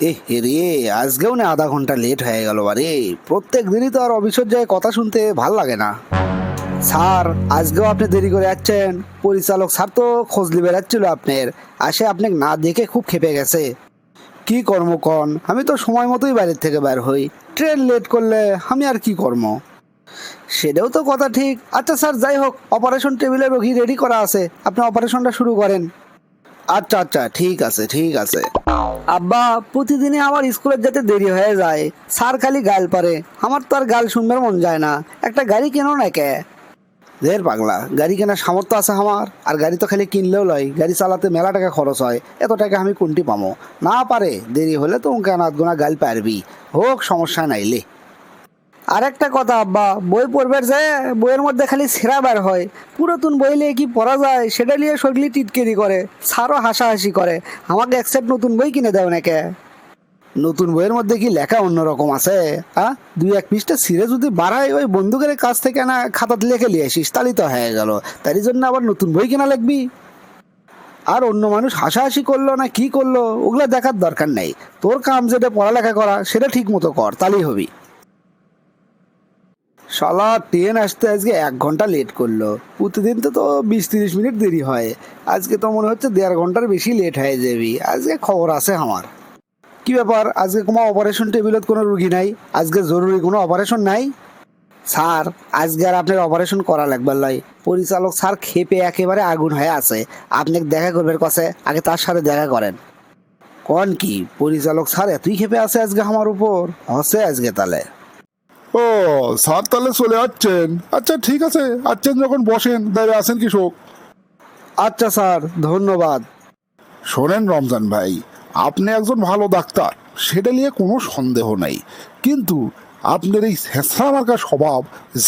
এ রে, আজকেও না আধা ঘণ্টা লেট হয়ে গেল আরে প্রত্যেক দিনই তো আর অফিসের কথা শুনতে ভালো লাগে না। স্যার, আজকেও আপনি দেরি করে যাচ্ছেন পরিচালক স্যার তো খোঁজলি বেড়াচ্ছিল আপনার। আসে আপনাকে না দেখে খুব খেপে গেছে। কি কর্ম কন? আমি তো সময় মতোই বাইরের থেকে বের হই। ট্রেন লেট করলে আমি আর কি কর্ম সেটাও তো কথা ঠিক। আচ্ছা স্যার, যাই হোক অপারেশন টেবিলে রোগী রেডি করা আছে। আপনি অপারেশনটা শুরু করেন। আচ্ছা আচ্ছা ঠিক আছে ঠিক আছে। আব্বা, প্রতিদিনই আমার স্কুলে যেতে দেরি হয়ে যায়। স্যার খালি গাল পারে। আমার তো আর গাল শুনবার মন যায় না। একটা গাড়ি কেন না কে দের পাগলা, গাড়ি কেনার সামর্থ্য আছে আমার। আর গাড়ি তো খালি কিনলেও লয়। গাড়ি চালাতে মেলা টাকা খরচ হয়। এত টাকা আমি কোনটি পামো? না পারে। দেরি হলে তো উনকে আনাথ গোনা গাল পারবি। হোক, সমস্যা নাইলে আরেকটা কথা, আব্বা, বই পড়বার যে বইয়ের মধ্যে খালি সেরা বার হয়, পুরাতন বই নিয়ে কি পড়া যায়, সেটা নিয়ে সগলি টিটকেরি করে, সারও হাসাহাসি করে, আমাকে একসেপ্ট নতুন বই কিনে দেও নাকি? নতুন বইয়ের মধ্যে কি লেখা অন্যরকম আছে? হ্যাঁ দুই এক পৃষ্ঠা ছিঁড়ে যদি বাড়ায়, ওই বন্ধুকের কাছ থেকে না খাতাতে লিখে নিয়ে আসিস, তাহলেই তো হয়ে গেল। তারই জন্য আবার নতুন বই কিনা লিখবি আর অন্য মানুষ হাসাহাসি করল না কি করল, ওগুলো দেখার দরকার নেই। তোর কাম যেটা পড়ালেখা করা, সেটা ঠিক মতো কর, তাহলেই হবি। শালা ট্রেন আসতে আজকে এক ঘণ্টা লেট করল। প্রতিদিন তো তো বিশ তিরিশ মিনিট দেরি হয়। আজকে তো মনে হচ্ছে দেড় ঘণ্টার বেশি লেট হয়ে যাবি। আজকে খবর আছে আমার। কি ব্যাপার? আজকে কোনো অপারেশন টেবিলত কোনো রুগী নাই? আজকে জরুরি কোনো অপারেশন নাই? স্যার, আজকে আর আপনার অপারেশন করা লাগবে লয় পরিচালক স্যার খেপে একেবারে আগুন হয়ে আছে। আপনি দেখা করবেন কাছে, আগে তার সাথে দেখা করেন। কন কি? পরিচালক স্যার এতই খেপে আছে আজকে আমার উপর। হসে আজকে তাহলে। ও স্যার তাহলে চলে যাচ্ছেন আচ্ছা ঠিক আছে আসছেন যখন বসেন দাঁড়িয়ে আসেন কৃষক। আচ্ছা স্যার ধন্যবাদ। শোনেন রমজান ভাই আপনি একজন ভালো ডাক্তার সেটা নিয়ে কোনো সন্দেহ নাই। কিন্তু আপনার এই শেষরা মার্কা স্বভাব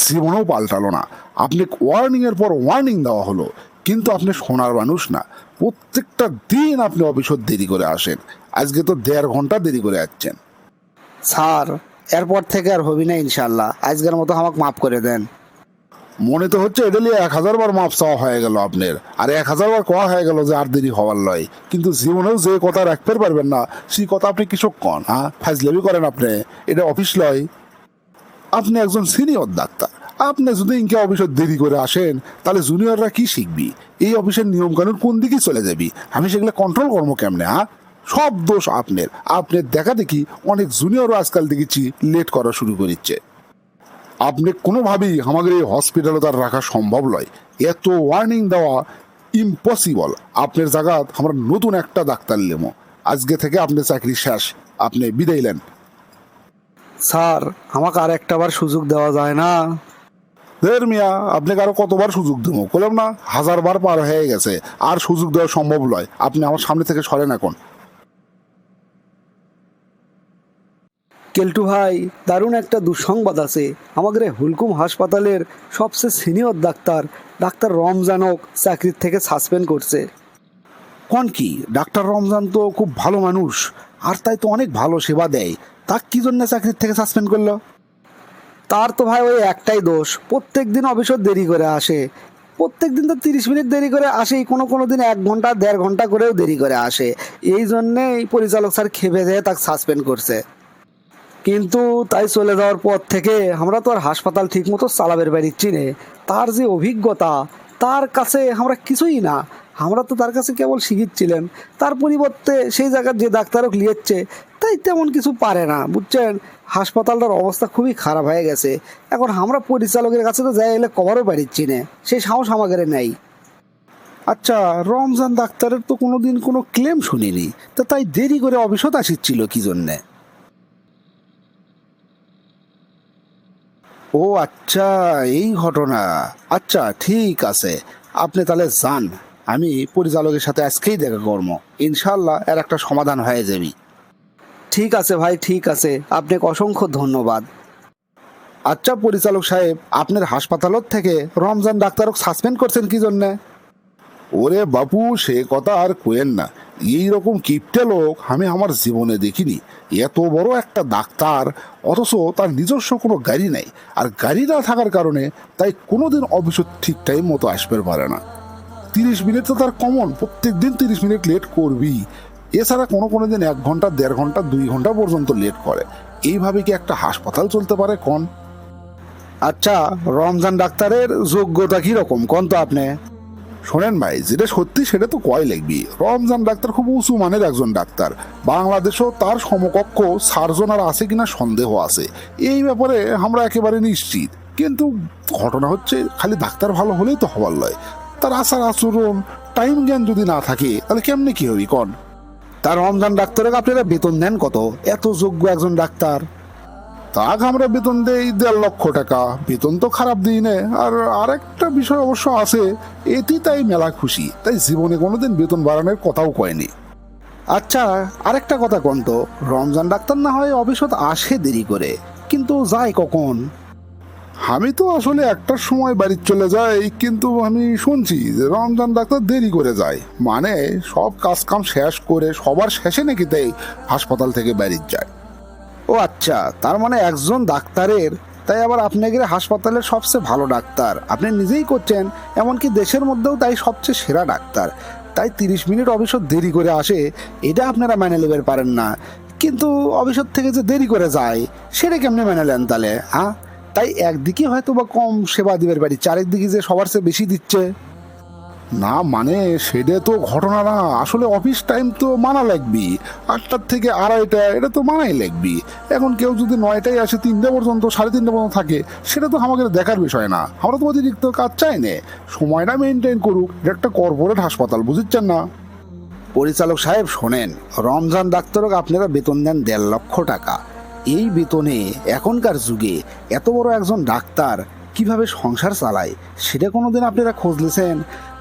জীবনেও পাল্টালো না। আপনি ওয়ার্নিং এর পর ওয়ার্নিং দেওয়া হলো কিন্তু আপনি সোনার মানুষ না। প্রত্যেকটা দিন আপনি অফিসত দেরি করে আসেন। আজকে তো দেড় ঘণ্টা দেরি করে আসছেন। স্যার এরপর থেকে আর হবি না ইনশাল্লাহ আজকের মতো আমাকে মাফ করে দেন। মনে তো হচ্ছে নিয়ে এক হাজার বার মাপ চাওয়া হয়ে গেল আপনার। আর এক হাজার বার কোয়া হয়ে গেল যে আর দেরি হওয়ার লয়। কিন্তু জীবনেও যে কথা রাখতে পারবেন না, সেই কথা আপনি কৃষক কন হ্যাঁ? ফাজলেবি করেন আপনি। এটা অফিস লয়। আপনি একজন সিনিয়র ডাক্তার। আপনি যদি ইনকে অফিসে দেরি করে আসেন, তাহলে জুনিয়ররা কি শিখবি? এই অফিসের নিয়মকানুন কোন দিকে চলে যাবি? আমি সেগুলো কন্ট্রোল করব কেমনে হ্যাঁ? সব দোষ আপনার। আপনার দেখা দেখি অনেক জুনিয়রও আজকাল দেখেছি লেট করা শুরু করেছে আপনি কোনোভাবেই আমাদের এই হসপিটালে তার রাখা সম্ভব নয়। এত ওয়ার্নিং দেওয়া ইম্পসিবল আপনার জায়গাত আমরা নতুন একটা ডাক্তার লেমো আজকে থেকে আপনার চাকরি শেষ। আপনি বিদায় নেন। স্যার আমাকে আর একটা বার সুযোগ দেওয়া যায় না। দের মিয়া আপনাকে আরও কতবার সুযোগ দেবো? বললাম না হাজার বার পার হয়ে গেছে। আর সুযোগ দেওয়া সম্ভব নয়। আপনি আমার সামনে থেকে সরেন এখন। কেলটু ভাই দারুণ একটা দুঃসংবাদ আছে। আমাদের হুলকুম হাসপাতালের সবচেয়ে সিনিয়র ডাক্তার ডাক্তার রমজানক চাকরির থেকে সাসপেন্ড করছে। কন কি? ডাক্তার রমজান তো খুব ভালো মানুষ আর তাই তো অনেক ভালো সেবা দেয়। তা কি জন্য চাকরির থেকে সাসপেন্ড করল? তার তো ভাই ওই একটাই দোষ প্রত্যেক দিন অফিসত দেরি করে আসে। প্রত্যেক দিন তো তিরিশ মিনিট দেরি করে আসেই কোনো কোনো দিন এক ঘণ্টা দেড় ঘণ্টা করেও দেরি করে আসে। এই জন্যেই পরিচালক স্যার খেপে যেয়ে তাকে সাসপেন্ড করছে। কিন্তু তাই চলে যাওয়ার পর থেকে আমরা তো আর হাসপাতাল ঠিক মতো চালাবের পারিচ্ছি নে তার যে অভিজ্ঞতা, তার কাছে আমরা কিছুই না। আমরা তো তার কাছে কেবল শিখিচ্ছিলাম তার পরিবর্তে সেই জায়গার যে ডাক্তারও লিয়েছে, তাই তেমন কিছু পারে না, বুঝছেন? হাসপাতালটার অবস্থা খুবই খারাপ হয়ে গেছে। এখন আমরা পরিচালকের কাছে তো যাই এলে কভারও পারিচ্ছি না সেই সাহস আমাদের নেই। আচ্ছা রমজান ডাক্তারের তো কোনো দিন কোনো ক্লেম শুনিনি। তা তাই দেরি করে অফিসত আসিচ্ছিল কি জন্যে? ও আচ্ছা এই ঘটনা। আচ্ছা ঠিক আছে। আপনি তাহলে যান। আমি পরিচালকের সাথে আজকেই দেখা করব। ইনশাল্লাহ এর একটা সমাধান হয়ে যাবি। ঠিক আছে ভাই, ঠিক আছে। আপনাকে অসংখ্য ধন্যবাদ। আচ্ছা পরিচালক সাহেব, আপনার হাসপাতালত থেকে রমজান ডাক্তারক সাসপেন্ড করছেন কি জন্যে? ওরে বাপু, সে কথা আর কোয়েন না। এই রকম কিপটে লোক আমি আমার জীবনে দেখিনি। এত বড় একটা ডাক্তার, অথচ তার নিজস্ব কোনো গাড়ি নেই। আর গাড়ি না থাকার কারণে তাই কোনোদিন অফিসে ঠিক টাইম মতো আসবে পারে না। তিরিশ মিনিট তো তার কমন প্রত্যেক দিন তিরিশ মিনিট লেট করবি। এছাড়া কোনো কোনো দিন এক ঘণ্টা, দেড় ঘণ্টা, দুই ঘণ্টা পর্যন্ত লেট করে। এইভাবে কি একটা হাসপাতাল চলতে পারে কোন? আচ্ছা রমজান ডাক্তারের যোগ্যতা কি রকম কোন তো আপনি। শোনেন ভাই, যেটা সত্যি সেটা তো কয় লিখবি রমজান ডাক্তার খুব উঁচু মানের একজন ডাক্তার। বাংলাদেশেও তার সমকক্ষ সার্জন আর আছে কিনা সন্দেহ আছে। এই ব্যাপারে আমরা একেবারে নিশ্চিত। কিন্তু ঘটনা হচ্ছে, খালি ডাক্তার ভালো হলেই তো হবার লয়। তার আচার আচরণ টাইম জ্ঞান যদি না থাকে, তাহলে কেমনে কি হবি কন? তার রমজান ডাক্তারকে আপনারা বেতন দেন কত? এত যোগ্য একজন ডাক্তার। তাক আমরা বেতন দেই দেড় লক্ষ টাকা। বেতন তো খারাপ দিই না। আর আরেকটা বিষয় অবশ্য আছে, এটি তাই মেলা খুশি। তাই জীবনে কোনোদিন বেতন বাড়ানোর কথাও কয়নি। আচ্ছা আরেকটা কথা কোন তো, রমজান ডাক্তার না হয় অবিশত আসে দেরি করে, কিন্তু যায় কখন? আমি তো আসলে একটার সময় বাড়ি চলে যাই, কিন্তু আমি শুনছি যে রমজান ডাক্তার দেরি করে যায়। মানে সব কাজ কাম শেষ করে সবার শেষে নাকি তাই হাসপাতাল থেকে বাড়ির যায়। ও আচ্ছা তার মানে একজন ডাক্তারের, তাই আবার আপনাকে হাসপাতালের সবচেয়ে ভালো ডাক্তার। আপনি নিজেই করছেন, এমনকি দেশের মধ্যেও তাই সবচেয়ে সেরা ডাক্তার। তাই তিরিশ মিনিট অবসর দেরি করে আসে, এটা আপনারা মেনে নেবেন পারেন না। কিন্তু অবসর থেকে যে দেরি করে যায়, সেটা কেমনে মেনে নেন তাহলে হ্যাঁ? তাই একদিকে হয়তো বা কম সেবা দিবের বাড়ি, চারিদিকে যে সবার চেয়ে বেশি দিচ্ছে। না মানে সেটা তো ঘটনা না, আসলে অফিস টাইম তো মানা লাগবি আটটার থেকে আড়াইটা, এটা তো মানাই লাগবি এখন কেউ যদি নয়টায় আসে, তিনটা পর্যন্ত, সাড়ে তিনটা পর্যন্ত থাকে, সেটা তো আমাদের দেখার বিষয় না। আমরা তো অতিরিক্ত কাজ চাই না। সময়টা মেনটেন করুক, এটা একটা কর্পোরেট হাসপাতাল, বুঝিচ্ছেন না? পরিচালক সাহেব, শোনেন, রমজান ডাক্তারক আপনারা বেতন দেন দেড় লক্ষ টাকা। এই বেতনে এখনকার যুগে এত বড় একজন ডাক্তার কীভাবে সংসার চালায়, সেটা কোনোদিন আপনারা খোঁজ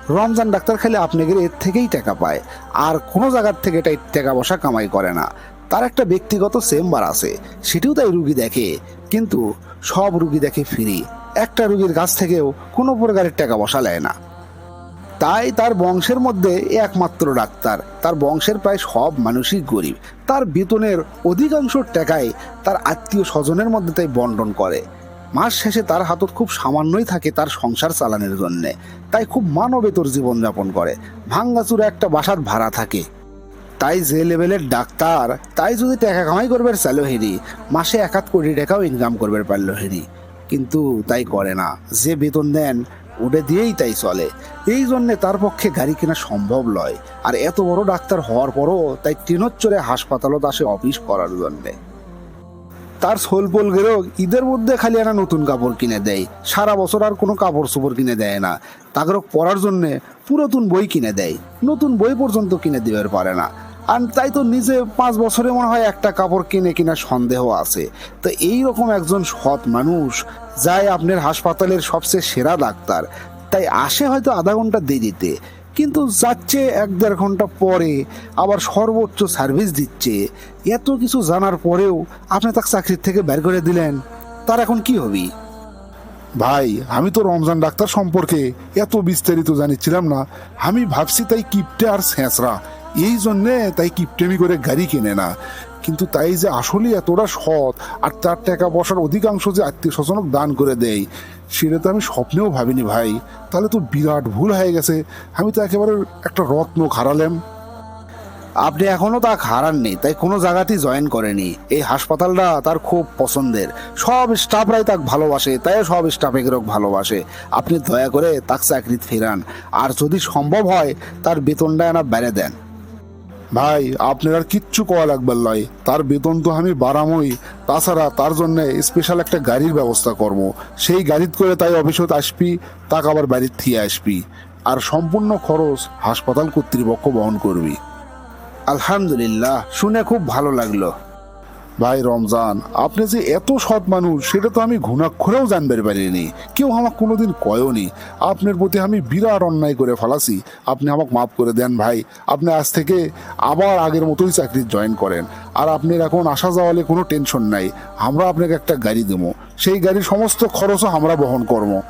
রমজান ডাক্তার খালি আপনাদের এর থেকেই টাকা পায়। আর কোনো জায়গার থেকে এটাই টাকা বসা কামাই করে না। তার একটা ব্যক্তিগত চেম্বার আছে, সেটিও তাই রুগী দেখে। কিন্তু সব রুগী দেখে ফ্রি। একটা রুগীর কাছ থেকেও কোনো প্রকারের টাকা বসা নেয় না। তাই তার বংশের মধ্যে একমাত্র ডাক্তার। তার বংশের প্রায় সব মানুষই গরিব। তার বেতনের অধিকাংশ টাকায় তার আত্মীয় স্বজনের মধ্যে তাই বন্টন করে। মাস শেষে তার হাতত খুব সামান্যই থাকে তার সংসার চালানোর জন্যে। তাই খুব মানবেতর জীবনযাপন করে। ভাঙ্গাচুরে একটা বাসার ভাড়া থাকে। তাই যে লেভেলের ডাক্তার, তাই যদি টাকা কামাই করবে চালো হেরি। মাসে এক হাত কোটি টাকাও ইনকাম করবে পারল হেরি। কিন্তু তাই করে না। যে বেতন দেন, ওটা দিয়েই তাই চলে। এই জন্যে তার পক্ষে গাড়ি কেনা সম্ভব নয় আর এত বড় ডাক্তার হওয়ার পরও তাই ট্রেনোচ্চরে হাসপাতালত আসে অফিস করার জন্যে। তার সোলপোল গেলেও ঈদের মধ্যে খালি একটা নতুন কাপড় কিনে দেয়। সারা বছর আর কোনো কাপড় চোপড় কিনে দেয় না। তাকে পড়ার জন্যে পুরাতন বই কিনে দেয়। নতুন বই পর্যন্ত কিনে দিতে পারে না। আর তাই তো নিজে পাঁচ বছরে মনে হয় একটা কাপড় কিনে কিনা সন্দেহ আছে। তো এই রকম একজন সৎ মানুষ যায় আপনার হাসপাতালের সবচেয়ে সেরা ডাক্তার। তাই আসে হয়তো আধা ঘণ্টা দেরিতে। কিন্তু যাচ্ছে এক দেড় ঘণ্টা পরে আবার সর্বোচ্চ সার্ভিস দিচ্ছে। এত কিছু জানার পরেও আপনি তাকে চাকরির থেকে বের করে দিলেন, তার এখন কি হবি? ভাই, আমি তো রমজান ডাক্তার সম্পর্কে এত বিস্তারিত জানিছিলাম না। আমি ভাবছি তাই কিপটে আর ছেঁচড়া এই জন্যে তাই কিপটেমি করে গাড়ি কেনে না। কিন্তু তাই যে আসলে এতটা সৎ, আর তার টাকা বসার অধিকাংশ যে আত্মীয় স্বজনক দান করে দেয়, সেটা তো আমি স্বপ্নেও ভাবিনি ভাই। তাহলে তো বিরাট ভুল হয়ে গেছে। আমি তো একেবারে একটা রত্ন খারালাম আপনি এখনও তা হারাননি তাই কোনো জায়গাতেই জয়েন করেনি। এই হাসপাতালটা তার খুব পছন্দের। সব স্টাফরাই তাকে ভালোবাসে তাই সব স্টাফ এগুলো ভালোবাসে। আপনি দয়া করে তাকে চাকরিতে ফেরান। আর যদি সম্ভব হয়, তার বেতনটা এনা বেড়ে দেন। ভাই, আপনার আর কিচ্ছু কওয়া লাগবে নয় তার বেতন তো আমি বাড়ামই। তাছাড়া তার জন্য স্পেশাল একটা গাড়ির ব্যবস্থা করব। সেই গাড়িত করে তাই অফিসত আসবি, তাক আবার বাড়ির থিয়ে আসবি। আর সম্পূর্ণ খরচ হাসপাতাল কর্তৃপক্ষ বহন করবি। আলহামদুলিল্লাহ, শুনে খুব ভালো লাগল। ভাই রমজান, আপনি যে এত সৎ মানুষ, সেটা তো আমি ঘুণাক্ষরেও জানবার পারিনি। কেউ আমাকে কোনোদিন কয়নি আপনার প্রতি আমি বিরাট অন্যায় করে ফেলাছি। আপনি আমাকে মাফ করে দেন ভাই। আপনি আজ থেকে আবার আগের মতোই চাকরি জয়েন করেন। আর আপনার এখন আসা যাওয়ালে কোনো টেনশন নাই। আমরা আপনাকে একটা গাড়ি দেবো। সেই গাড়ির সমস্ত খরচও আমরা বহন করব।